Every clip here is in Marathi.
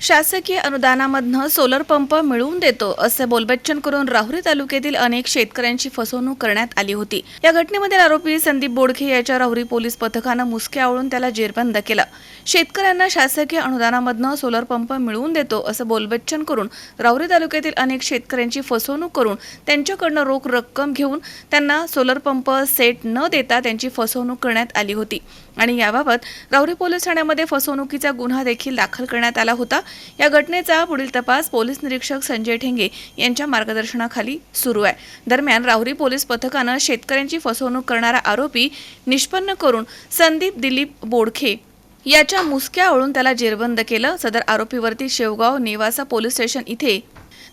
शासकीय अनुदानामधनं सोलर पंप मिळवून देतो असे बोलबच्चन करून राहुरी तालुक्यातील अनेक शेतकऱ्यांची फसवणूक करण्यात आली होती. या घटनेमधील आरोपी संदीप बोडखे याच्या राहुरी पोलीस पथकानं मुसके आवळून त्याला जेरबंद केलं. शेतकऱ्यांना शासकीय अनुदानामधनं सोलर पंप मिळवून देतो असं बोलबच्चन करून राहुरी तालुक्यातील अनेक शेतकऱ्यांची फसवणूक करून त्यांच्याकडनं रोख रक्कम घेऊन त्यांना सोलर पंप सेट न देता त्यांची फसवणूक करण्यात आली होती. आणि याबाबत राहुरी पोलीस ठाण्यामध्ये फसवणुकीचा गुन्हा देखील दाखल करण्यात आला होता. या घटनेचा पुढील तपास पोलीस निरीक्षक संजय ठेंगे यांच्या मार्गदर्शनाखाली सुरू आहे. दरम्यान राहुरी पोलीस पथकानं शेतकऱ्यांची फसवणूक करणारा आरोपी निष्पन्न करून संदीप दिलीप बोडखे याच्या मुसक्या ओळून त्याला जेरबंद केलं. सदर आरोपीवरती शेवगाव नेवासा पोलीस स्टेशन इथे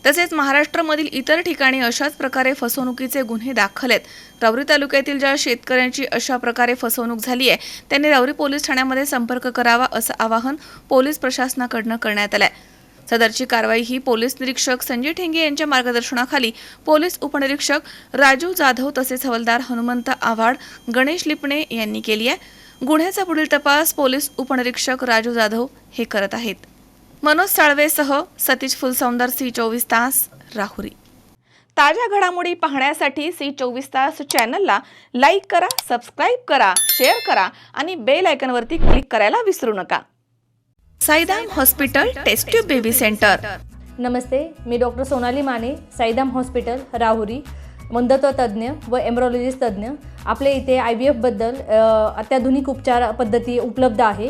तसेच महाराष्ट्रामधील इतर ठिकाणी अशाच प्रकारे फसवणुकीचे गुन्हे दाखल आहेत. रावरी तालुक्यातील ज्या शेतकऱ्यांची अशा प्रकारे फसवणूक झाली आहे त्यांनी रावरी पोलीस ठाण्यामध्ये संपर्क करावा असं आवाहन पोलीस प्रशासनाकडनं करण्यात आलंय. सदरची कारवाई ही पोलीस निरीक्षक संजय ठेंगे यांच्या मार्गदर्शनाखाली पोलीस उपनिरीक्षक राजू जाधव तसेच हवलदार हनुमंत आव्हाड गणेश लिपणे यांनी केली आहे. गुन्ह्याचा पुढील तपास पोलीस उपनिरीक्षक राजू जाधव हे करत आहेत. मनोज साळवेसह सतीश फुलसौंदर सी चोवीस तास राहुरी. ताज्या घडामोडी पाहण्यासाठी सी चोवीस तास चॅनलला लाईक करा सबस्क्राईब करा शेअर करा आणि बेल आयकॉनवरती क्लिक करायला विसरू नका. Saidam hospital test tube baby centre. नमस्ते मी डॉक्टर सोनाली माने साईदाम हॉस्पिटल राहुरी मंदत्व तज्ज्ञ व एम्ब्रॉलॉजिस्ट तज्ज्ञ. आपल्या इथे आय व्ही एफबद्दल अत्याधुनिक उपचार पद्धती उपलब्ध आहे.